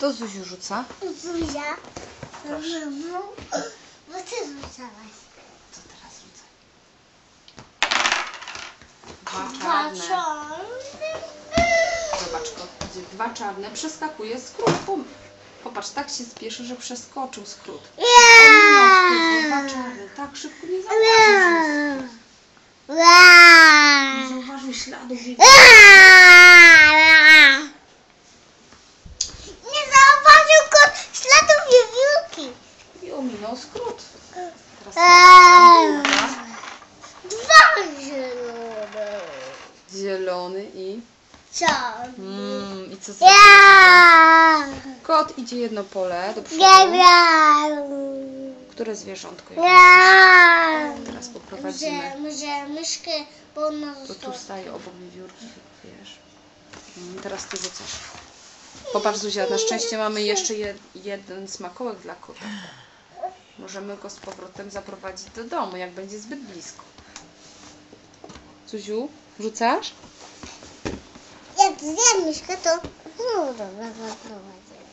Kto Zuziu rzuca? Zuzia. Proszę. Bo ty rzucałaś. Co teraz rzucaj? Dwa Dwa czarne. Zobacz, kot idzie. Dwa czarne. Przeskakuje skrót. Pum. Popatrz, tak się spieszy, że przeskoczył skrót. Bo dwa czarne. Tak szybko nie zauważył. Nie zauważył śladów jego. Nie zauważył kot śladów wiewiórki. I ominął skrót. Teraz Eee. Dwa zielone. Zielony i... Czarny. Mm, I co? Ja. Kot idzie jedno pole do przodu. Które zwierzątko? jest? Ja. Teraz poprowadzimy. Może, może myszkę, bo ona To została. tu staje obok wiewiórki, wiesz. Mm, Teraz ty rzucasz. Popatrz Zuzia, na szczęście mamy jeszcze jed, jeden smakołek dla kota. Możemy go z powrotem zaprowadzić do domu, jak będzie zbyt blisko. Zuziu, rzucasz? Jak zjem myszkę, to znowu dobra zaprowadzi.